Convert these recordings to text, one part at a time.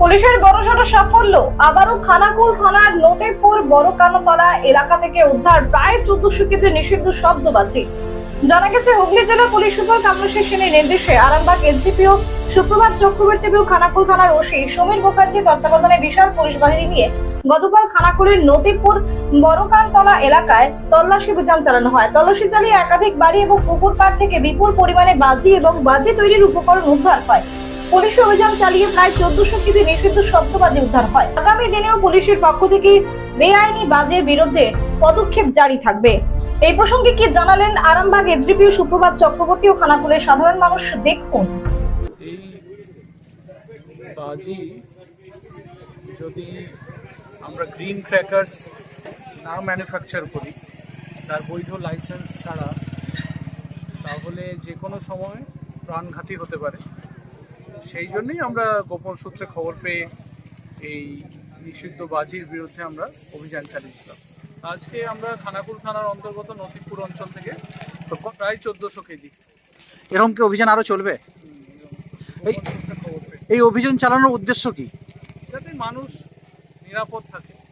পুলিশের বড়সড় সাফল্য। আবারও খানাকুল থানার নতেপুর বড় কানোতলা এলাকা থেকে উদ্ধার প্রায় চোদ্দশো কেজি নিষিদ্ধ শব্দবাজি। জানা গেছে, হুগলি জেলা পুলিশ সুপার কামরুশের সেনের নির্দেশে আরামবাগ এসডিপিও সুপ্রভাত চক্রবর্তী খানাকুল থানার ওসি সমীর মুখার্জি তত্ত্বাবধানে বিশাল পুলিশ বাহিনী নিয়ে গতকাল খানাকুলের নতিপুর বড়কানতলা এলাকায় তল্লাশি অভিযান চালানো হয়। তল্লাশি চালিয়ে একাধিক বাড়ি এবং পুকুর পাড় থেকে বিপুল পরিমাণে বাজি এবং বাজি তৈরির উপকরণ উদ্ধার হয়। পুলিশ অভিযান চালিয়ে প্রায় চোদ্দশো কেজি নিষিদ্ধ শব্দবাজি উদ্ধার হয়। আগামী দিনেও পুলিশের পক্ষ থেকে বেআইনি বাজের বিরুদ্ধে পদক্ষেপ জারি থাকবে। এই প্রসঙ্গে কি জানালেন আরামবাগ এসডিপিও সুপ্রভাত চক্রবর্তী ও খানাকুলের সাধারণ মানুষ দেখুন। এই বাজি যদি আমরা গ্রিন ক্র্যাকার্স না ম্যানুফ্যাকচার করি, তার বৈধ লাইসেন্স ছাড়া, তাহলে যে কোনো সময় প্রাণঘাতী হতে পারে। সেই জন্যই আমরা গোপন সূত্রে খবর পেয়ে এই নিষিদ্ধ বাজির বিরুদ্ধে আমরা অভিযান চালিয়েছিলাম। আজকে আমরা খানাকুল থানার অন্তর্গত নসিবপুর অঞ্চল থেকে প্রায় চোদ্দোশো কেজি। এরকম কি অভিযান আরও চলবে? এই- অভিযান চালানোর উদ্দেশ্য কি? যাতে মানুষ নিরাপদ থাকে।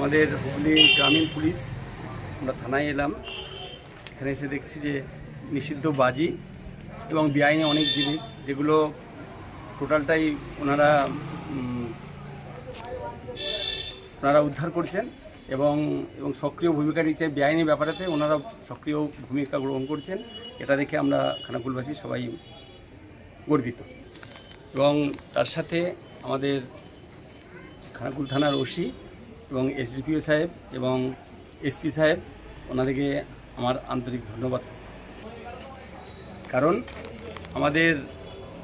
আমাদের হুগলি গ্রামীণ পুলিশ, আমরা থানায় এলাম। এখানে এসে দেখছি যে নিষিদ্ধ বাজি এবং বেআইনি অনেক জিনিস, যেগুলো টোটালটাই ওনারা ওনারা উদ্ধার করছেন এবং এবং সক্রিয় ভূমিকা নিচ্ছে বেআইনি ব্যাপারেতে ওনারা সক্রিয় ভূমিকা গ্রহণ করছেন। এটা দেখে আমরা খানাকুলবাসী সবাই গর্বিত। এবং তার সাথে আমাদের খানাকুল থানার ওসি এবং এসডিপিও সাহেব এবং এসপি সাহেব, ওনাদেরকে আমার আন্তরিক ধন্যবাদ। কারণ আমাদের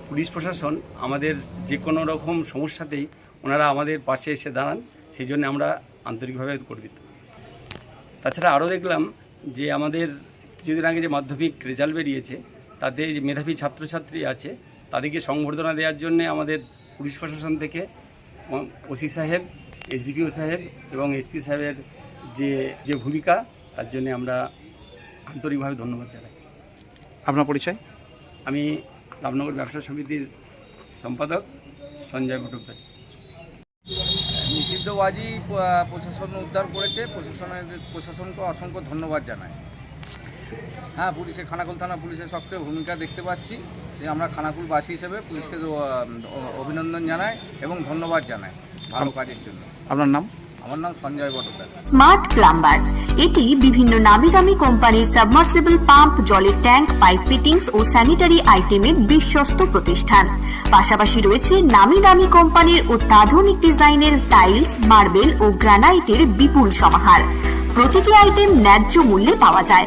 পুলিশ প্রশাসন আমাদের যে কোনো রকম সমস্যাতেই ওনারা আমাদের পাশে এসে দাঁড়ান, সেই জন্য আমরা আন্তরিকভাবে গর্বিত। তাছাড়া আরও দেখলাম যে আমাদের কিছুদিন আগে যে মাধ্যমিক রেজাল্ট বেরিয়েছে, তাতে যে মেধাবী ছাত্রছাত্রী আছে, তাদেরকে সংবর্ধনা দেওয়ার জন্য আমাদের পুলিশ প্রশাসন থেকে ওসি সাহেব এসডিপিও সাহেব এবং এসপি সাহেবের যে যে ভূমিকা তার জন্য আমরা আন্তরিকভাবে ধন্যবাদ জানাই। আপনার পরিচয়? আমি রামনগর ব্যবসা সমিতির সম্পাদক সঞ্জয় ভট্টাচার্য। নিষিদ্ধ বাজি প্রশাসন উদ্ধার করেছে। প্রশাসনের প্রশাসনকে অসংখ্য ধন্যবাদ জানাই। হ্যাঁ পুলিশে খানাকুল থানা পুলিশের সক্রিয় ভূমিকা দেখতে পাচ্ছি। সে আমরা খানাকুলবাসী হিসেবে পুলিশকে অভিনন্দন জানাই এবং ধন্যবাদ জানাই। ভালো কাজের জন্য। আপনার নাম? আমার নাম সঞ্জয় বটকার স্মার্ট প্লাম্বার। এটি বিভিন্ন নামি দামি কোম্পানির সাবমার্সিবল পাম্প জলের ট্যাঙ্ক পাইপ ফিটিংস ও স্যানিটারি আইটেমের বিশ্বস্ত প্রতিষ্ঠান। পাশাপাশি রয়েছে নামি দামি কোম্পানির অত্যাধুনিক ডিজাইনের টাইলস মার্বেল ও গ্রানাইটের বিপুল সমাহার। প্রতিটি আইটেম ন্যায্য মূল্যে পাওয়া যায়।